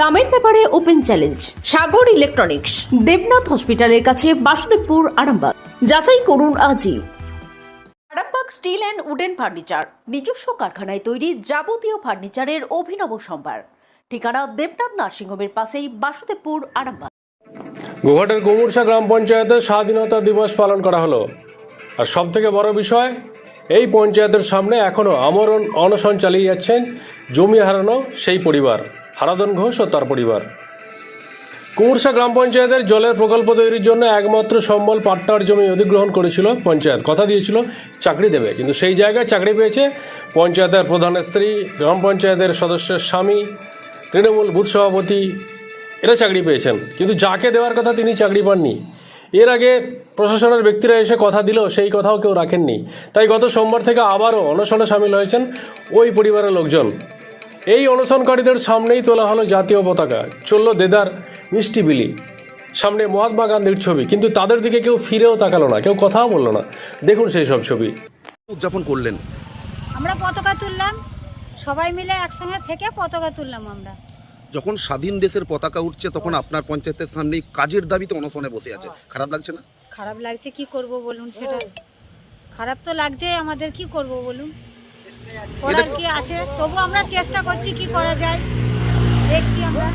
দামের ব্যাপারে open challenge Sagar electronics Debnath হসপিটালের কাছে বাসুদেবপুর আরামবাগ। যাচাই করুন আজই। Arambagh steel and wooden furniture নিজস্ব কারখানায় তৈরি যাবতীয় ফার্নিচারের অভিনব সম্ভার। ঠিকানা দেবনাথ নার্সিংহোমের পাশেই বাসুদেবপুর আরামবাগ। গোঘাটের কুমুরসা গ্রাম পঞ্চায়েতের স্বাধীনতা দিবস পালন করা হলো। আর সব থেকে বড় বিষয় এই পঞ্চায়েতের সামনে এখনও আমরণ অনশন চালিয়ে যাচ্ছেন জমি হারানো সেই পরিবার। হারাদন ঘোষ ও তার পরিবার। কুমুরসা গ্রাম পঞ্চায়েতের জলের প্রকল্প তৈরির জন্য একমাত্র সম্বল পাট্টার জমি অধিগ্রহণ করেছিল পঞ্চায়েত। কথা দিয়েছিল, চাকরি দেবে। কিন্তু সেই জায়গায় চাকরি পেয়েছে পঞ্চায়েতের প্রধানের স্ত্রী, গ্রাম পঞ্চায়েতের সদস্যের স্বামী, তৃণমূল বুথ সভাপতি, এরা চাকরি পেয়েছেন। কিন্তু যাকে দেওয়ার কথা তিনি চাকরি পাননি। এর আগে প্রশাসনের ব্যক্তিরা এসে কথা দিলেও সেই কথাও কেউ রাখেননি। তাই গত সোমবার থেকে আবারও অনশনে সামিল হয়েছেন ওই পরিবারের লোকজন। এই অনশনকারীদের সামনেই তোলা হলো জাতীয় পতাকা। চলল দেদার মিষ্টি বিলি। সামনে মহাত্মা গান্ধীর ছবি কিন্তু তাদের দিকে কেউ ফিরেও তাকালো না কেউ কথাও বলল না। দেখুন সেই সব ছবি। উদযাপন করলেন। আমরা পতাকা তুললাম সবাই মিলে একসঙ্গে থেকে পতাকা তুললাম আমরা। যখন স্বাধীন দেশের পতাকা উঠছে তখন আপনার পঞ্চায়েতের সামনেই কাজের দাবিতে অনশনে বসে আছে। খারাপ লাগছে না? খারাপ লাগছে কি করব বলুন সেটা? খারাপ তো লাগছে আমাদের কি করব বলুন? করার কি আছে? তবু আমরা চেষ্টা করছি কি করা যায়। দেখছি আমরা।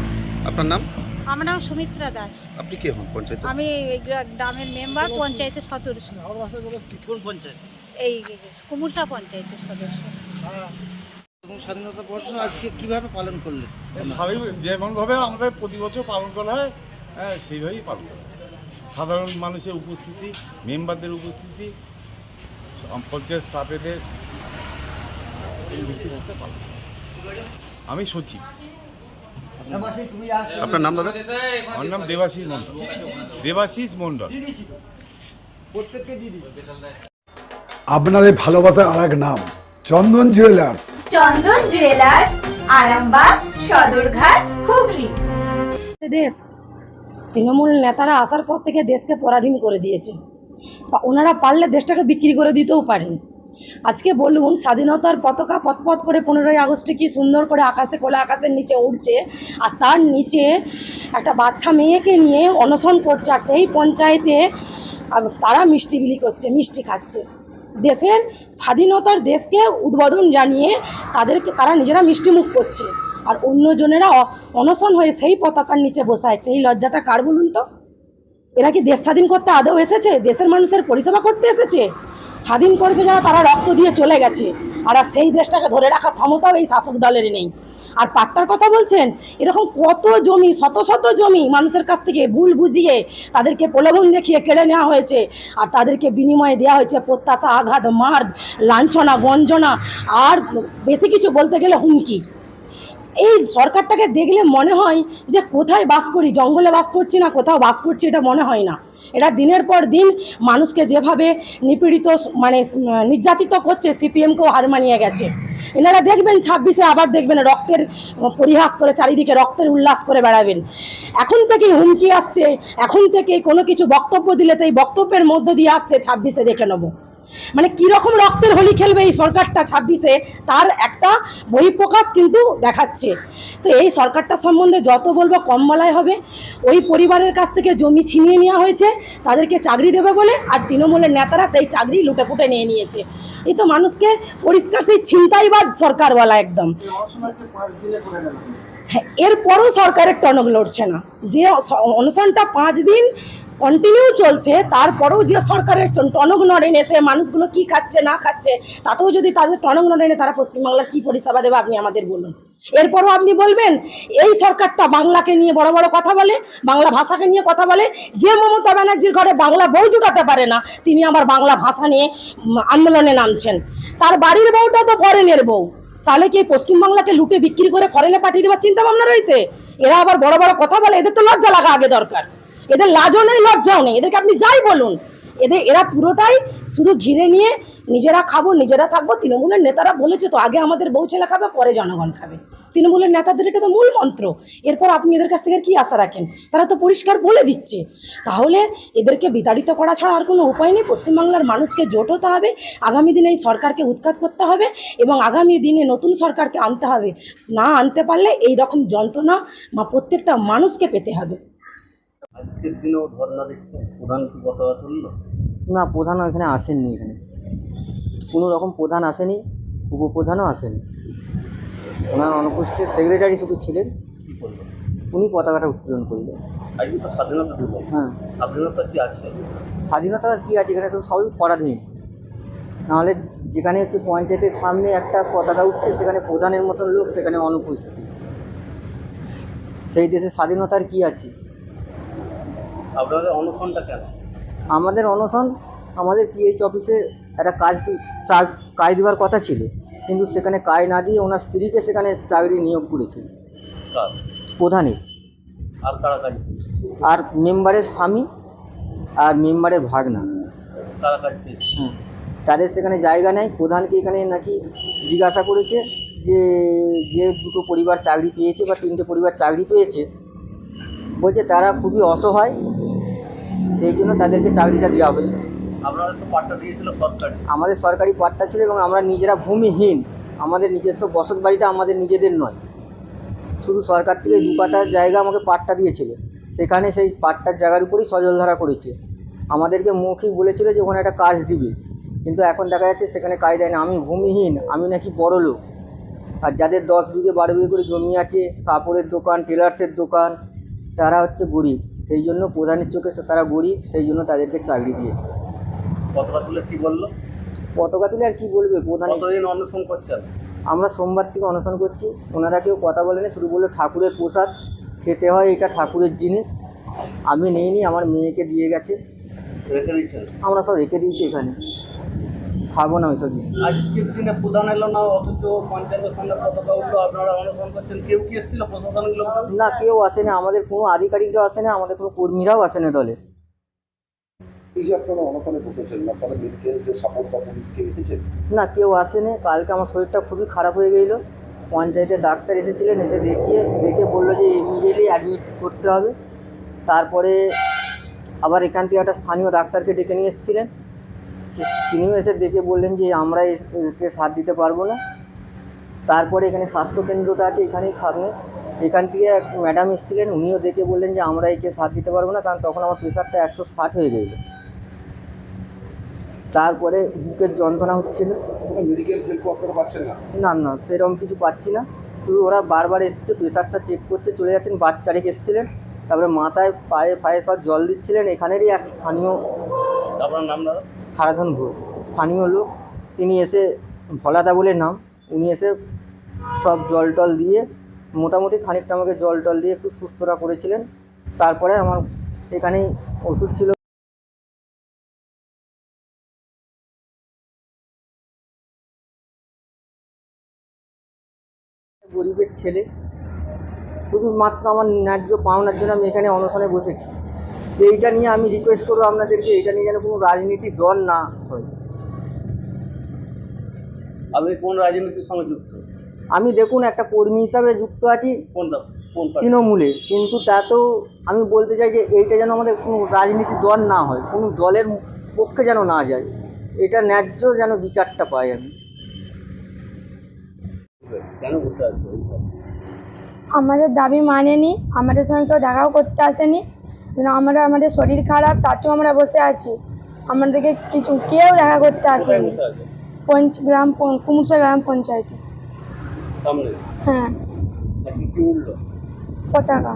আপনার নাম? আমার নাম সুমিত্রা দাস। আপনি কে হন পঞ্চায়েত আমি এই গ্রা- গ্রামের মেম্বার পঞ্চায়েতের সদস্য। এই কুমুরসা পঞ্চায়েতের সদস্য। এবং স্বাধীনতা বর্ষ আজকে কীভাবে পালন করলেন? স্বাভাবিক যেমনভাবে আমাদের প্রতি বছর পালন করা হয় হ্যাঁ সেইভাবেই পালন করা হয়। সাধারণ মানুষের উপস্থিতি মেম্বারদের উপস্থিতি পঞ্চায়েত স্টাফেদের এই ভিত্তিতে পালন করা হয়। আমি সচিব আপনার নাম দাদা? আমার নাম দেবাশিস মণ্ডল। দেবাশিস মণ্ডল। আপনাদের ভালোবাসার আর এক নাম চন্দন জুয়েলার্স। চন্দন জুয়েলার্স আরামবাগ সদরঘাট হুগলি। দেশ তৃণমূল নেতারা আসার পর থেকে দেশকে পরাধীন করে দিয়েছে। বা ওনারা পারলে দেশটাকে বিক্রি করে দিতেও পারেন। আজকে বলুন, স্বাধীনতার পতাকা পথপথ করে পনেরোই আগস্টে কি সুন্দর করে আকাশে খোলা আকাশের নিচে উঠছে আর তার নিচে একটা বাচ্চা মেয়েকে নিয়ে অনশন করছে, আর সেই পঞ্চায়েতে তারা মিষ্টি বিলি করছে, মিষ্টি খাচ্ছে। দেশের স্বাধীনতার দেশকে উদ্বোধন জানিয়ে তাদেরকে, তারা নিজেরা মিষ্টি মুখ করছে। আর অন্যজনেরা অনশন হয়ে সেই পতাকার নিচে বসে আছে। এই লজ্জাটা কার বলুন তো? এরা কি দেশ স্বাধীন করতে আদৌ এসেছে? দেশের মানুষের পরিষেবা করতে এসেছে? স্বাধীন করেছে যারা, তারা রক্ত দিয়ে চলে গেছে। আর সেই দেশটাকে ধরে রাখার ক্ষমতাও এই শাসক দলের নেই। আর পাট্টার কথা বলছেন, এরকম কত জমি, শত শত জমি মানুষের কাছ থেকে ভুল বুঝিয়ে তাদেরকে প্রলোভন দেখিয়ে কেড়ে নেওয়া হয়েছে। আর তাদেরকে বিনিময়ে দেওয়া হয়েছে প্রত্যাশা, আঘাত, মার, লাঞ্ছনা গঞ্জনা আর বেশি কিছু বলতে গেলে হুমকি। এই সরকারটাকে দেখলে মনে হয় যে কোথায় বাস করি, জঙ্গলে বাস করছি না, কোথাও বাস করছি, এটা মনে হয় না। এটা দিনের পর দিন মানুষকে যেভাবে নিপীড়িত মানে নির্যাতিত করছে সিপিএমকেও হার মানিয়ে গেছে। এনারা দেখবেন ছাব্বিশে আবার দেখবেন রক্তের পরিহাস করে চারিদিকে রক্তের উল্লাস করে বেড়াবেন। এখন থেকেই হুমকি আসছে, এখন থেকে কোনো কিছু বক্তব্য দিলে তো এই বক্তব্যের মধ্য দিয়ে আসছে, ছাব্বিশে দেখে নেব। মানে কীরকম রক্তের হোলি খেলবে এই সরকারটা ছাব্বিশে, তার একটা বহিঃপ্রকাশ কিন্তু দেখাচ্ছে। তো এই সরকারটা সম্বন্ধে যত বলব কম বলাই হবে। ওই পরিবারের কাছ থেকে জমি ছিনিয়ে নেওয়া হয়েছে, তাদেরকে চাকরি দেবে বলে, আর তৃণমূলের নেতারা সেই চাকরি লুটেপুটে নিয়ে নিয়েছে। এই তো মানুষকে পরিষ্কার সেই ছিনতাইবাদ সরকার বলা একদম। হ্যাঁ এরপরও সরকারের টনক লড়ছে না। যে অনশনটা পাঁচ দিন কন্টিনিউ চলছে, তারপরেও যে সরকারের টন- টনক নড়েন এসে মানুষগুলো কি খাচ্ছে, না খাচ্ছে, তাতেও যদি তাদের টনক নড়েনে তারা পশ্চিমবাংলার কি পরিষেবা দেবে আপনি আমাদের বলুন। এরপরও আপনি বলবেন, এই সরকারটা বাংলাকে নিয়ে বড় বড় কথা বলে, বাংলা ভাষাকে নিয়ে কথা বলে, যে মমতা ব্যানার্জির ঘরে বাংলা বউ জুটাতে পারে না, তিনি আবার বাংলা ভাষা নিয়ে আন্দোলনে নামছেন। তার বাড়ির বউটা তো ফরেনের বউ, তাহলে কি পশ্চিমবাংলাকে লুটে বিক্রি করে ফরেনে পাঠিয়ে দেওয়ার চিন্তা ভাবনা রয়েছে? এরা আবার বড় বড় কথা বলে, এদের তো লজ্জা লাগা আগে দরকার। এদের লাজও নেই লজ্জাও নেই। এদেরকে আপনি যাই বলুন। এদের, এরা পুরোটাই শুধু ঘিরে নিয়ে নিজেরা খাব, নিজেরা থাকব। তৃণমূলের নেতারা বলেছে তো, আগে আমাদের বউ ছেলে খাবে, পরে জনগণ খাবে। তৃণমূলের নেতাদের এটা তো মূল মন্ত্র। এরপর আপনি এদের কাছ থেকে কি আশা রাখেন? তারা তো পরিষ্কার বলে দিচ্ছে। তাহলে এদেরকে বিতাড়িত করা ছাড়া আর কোনো উপায় নেই। পশ্চিমবাংলার মানুষকে জোট হতে হবে। আগামী দিনে এই সরকারকে উৎখাত করতে হবে এবং আগামী দিনে নতুন সরকারকে আনতে হবে। না আনতে পারলে এই রকম যন্ত্রণা প্রত্যেকটা মানুষকে পেতে হবে। আজকের দিনেও ধর্ণা দিচ্ছেন প্রধান কি পতাকা তুললো? না প্রধান এখানে আসেননি এখানে। কোনো রকম প্রধান আসেনি উপপ্রধানও আসেনি। ওনার অনুপস্থিত সেক্রেটারি শুধু ছিলেন। উনি পতাকাটা উত্তোলন করলেন। আজকে তো স্বাধীনতা দিবস। হ্যাঁ। স্বাধীনতা কি আছে? স্বাধীনতা কী আছে এখানে তো সবই পরাধীন নাহলে যেখানে হচ্ছে পঞ্চায়েতের সামনে একটা পতাকা উঠছে সেখানে প্রধানের মতন লোক সেখানে অনুপস্থিত। সেই দেশে স্বাধীনতার কী আছে? আপনাদের কেন? আমাদের অনশন আমাদের পিএইচ অফিসে একটা কাজ কাজ দেওয়ার কথা ছিল। কিন্তু সেখানে কাজ না দিয়ে ওনার স্ত্রীকে সেখানে চাকরি নিয়োগ করেছে কার? প্রধানের। আর কারা কাজ? আর মেম্বারের স্বামী আর মেম্বারের ভাগনা। কারা কাজ হুম। তাদের সেখানে জায়গা নেই। প্রধানকে এখানে নাকি জিজ্ঞাসা করেছে যে যে দুটো পরিবার চাকরি পেয়েছে বা তিনটে পরিবার চাকরি পেয়েছে। বলছে তারা খুবই অসহায়। সেই জন্য তাদেরকে চাকরিটা দেওয়া আপনাদের তো পাট্টা দিয়েছিল সরকার। আমাদের সরকারি পাট্টা ছিল এবং আমরা নিজেরা ভূমিহীন। আমাদের নিজস্ব বসত বাড়িটা আমাদের নিজেদের নয়। শুধু সরকার থেকে দু কাটা জায়গা আমাকে পাট্টা দিয়েছিল। সেখানে সেই পাট্টার জায়গার উপরেই সজলধারা করেছে। আমাদেরকে মৌখিক বলেছিল যে ওখানে একটা কাজ দিবে। কিন্তু এখন দেখা যাচ্ছে সেখানে কাজ দেয় না। আমি ভূমিহীন আমি নাকি বড় লোক। আর যাদের দশ বিঘে বারো বিঘে করে জমি আছে কাপড়ের দোকান টেলার্সের দোকান তারা হচ্ছে গরিব। সেই জন্য প্রধানের চোখে তারা গরিব সেই জন্য তাদেরকে চাকরি দিয়েছে। পতাকা তুলে কি বলল? পতাকা তুলে আর কি বলবে? প্রধান কতদিন করছে করছেন? আমরা সোমবার থেকে অনশন করছি। ওনারা কেউ কথা বলেনি শুরু বলল ঠাকুরের প্রসাদ খেতে হয় এটা ঠাকুরের জিনিস। আমি নেইনি আমার মেয়েকে দিয়ে গেছে। রেখে দিয়েছেন? আমরা সব রেখে দিয়েছি এখানে। খাব না ওইসব আজকের দিনে প্রধান এলো না অথচ পঞ্চায়েতের সামনে পতাকা উঠল আপনারা অনুসরণ করছেন। কেউ কি এসেছিল প্রশাসনিক লোক না কেউ আসে না আমাদের কোনো আধিকারিকরাও আসে না আমাদের কোনো কর্মীরাও আসে না দলে না কেউ আসেনি। কালকে আমার শরীরটা খুবই খারাপ হয়ে গেছিল। পঞ্চায়েতের ডাক্তার এসেছিলেন এসে দেখিয়ে দেখে বলল যে ইমিডিয়েটলি অ্যাডমিট করতে হবে। তারপরে আবার এখান থেকে একটা স্থানীয় ডাক্তারকে ডেকে নিয়ে এসেছিলেন। তিনিও এসে দেখে বললেন যে আমরা এস- একে সাথ দিতে পারব না। তারপরে এখানে স্বাস্থ্যকেন্দ্রটা আছে এখানেই সামনে। এখান থেকে এক ম্যাডাম এসেছিলেন উনিও দেখে বললেন যে আমরা একে সাথ দিতে পারব না কারণ তখন আমার প্রেশারটা একশো ষাট হয়ে গেছিল। তারপরে বুকের যন্ত্রণা হচ্ছিল। মেডিকেল হেল্প আপনারা পাচ্ছেন না? না না সেরকম কিছু পাচ্ছি না। শুধু ওরা বারবার এসছে প্রেশারটা চেক করতে চলে যাচ্ছেন বাচ্চা রেখে এসেছিলেন। তারপরে মাথায় পায়ে পায়ে সব জল দিচ্ছিলেন। এখানেরই এক স্থানীয় আপনার নাম দাদা? হারাধন ঘোষ। স্থানীয় লোক, তিনি এসে ভলাদা বলে নাম, উনি এসে সব জল টল দিয়ে মোটামুটি খানিকটা আমাকে জল টল দিয়ে একটু সুস্থতা করেছিলেন। তারপরে আমার এখানেই ওষুধ ছিল। গরিবের ছেলে, শুধুমাত্র আমার ন্যায্য পাওনার জন্য আমি এখানে অনশনে বসেছি। এইটা নিয়ে আমি রিকোয়েস্ট করব আপনাদেরকে এইটা নিয়ে যেন কোনো রাজনীতি দল না হয়। আপনি কোন রাজনীতির সঙ্গে যুক্ত? আমি দেখুন একটা কর্মী হিসাবে যুক্ত আছি কোন কোন তৃণমূলে। কিন্তু তাতেও আমি বলতে চাই যে এইটা যেন আমাদের কোনো রাজনীতি দল না হয় কোনো দলের পক্ষে যেন না যায়। এটা ন্যায্য যেন বিচারটা পাই আমি। কেন বসে আছে আমাদের দাবি মানেনি আমাদের সঙ্গে কেউ দেখাও করতে আসেনি। আমরা আমাদের শরীর খারাপ তাতেও আমরা বসে আছি। আমাদেরকে কিছু কেউ দেখা করতে আসেনি। পঞ্চ গ্রাম কুমুরসা গ্রাম পঞ্চায়েতে। হ্যাঁ। পতাকা।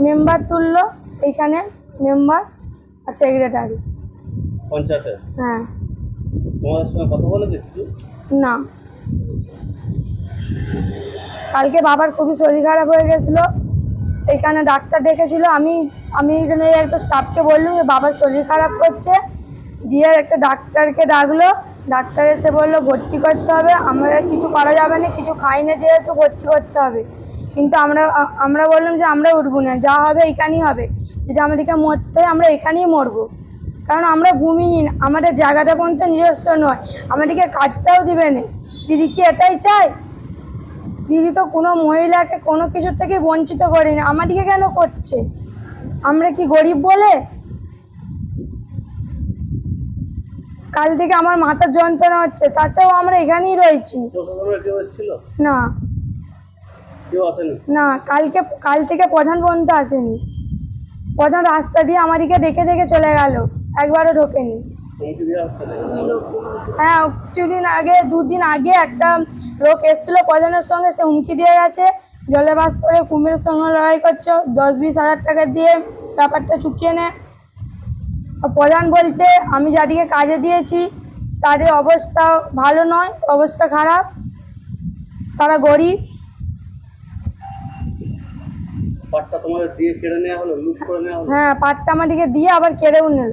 মেম্বার তুললো এইখানে মেম্বার আর সেক্রেটারি। পঞ্চায়েতে? হ্যাঁ। তোমাদের সঙ্গে কথা বলেছে না। কালকে বাবার খুবই শরীর খারাপ হয়ে গেছিল। এখানে ডাক্তার ডেকেছিল, আমি আমি এখানে একটা স্টাফকে বললাম যে, বাবার শরীর খারাপ করছে। দিয়ে একটা ডাক্তারকে ডাকলো। ডাক্তার এসে বলল, ভর্তি করতে হবে, আমরা কিছু করা যাবে না, কিছু খাই না যেহেতু ভর্তি করতে হবে। কিন্তু আমরা আমরা বললাম যে, আমরা উঠবো না, যা হবে এখানেই হবে। যদি আমাদেরকে মরতে হয়, আমরা এখানেই মরবো। কারণ আমরা ভূমিহীন, আমাদের জায়গাটা পর্যন্ত নিজস্ব নয় আমাদেরকে কাজটাও দিবে না। দিদি কি এটাই চায়? দিদি তো কোনো মহিলাকে কোনো কিছুর থেকে বঞ্চিত করেনি। আমাদেরকে কেন করছে? আমরা কি গরিব বলে? কাল থেকে আমার মাথার যন্ত্রণা হচ্ছে, তাতেও আমরা এখানেই রয়েছি। না। না, কালকে, কাল থেকে প্রধান পর্যন্ত আসেনি। প্রধান রাস্তা দিয়ে আমাদেরকে দেখে দেখে চলে গেল, একবারও ঢোকেনি। হ্যাঁ কিছুদিন আগে দুদিন আগে একটা লোক এসেছিল প্রধানের সঙ্গে সে হুমকি দিয়ে গেছে। জলে বাস করে কুমিরের সঙ্গে লড়াই করছ। দশ বিশ হাজার টাকা দিয়ে ব্যাপারটা চুকিয়ে নে। প্রধান বলছে আমি যাদিকে কাজে দিয়েছি তাদের অবস্থা ভালো নয় অবস্থা খারাপ। তারা গরিব। পাটটা তোমাদের দিয়ে কেড়ে নেওয়া হলো লুট করে নেওয়া হলো? হ্যাঁ পাটটা আমাদেরকে দিয়ে আবার কেড়েও নিল।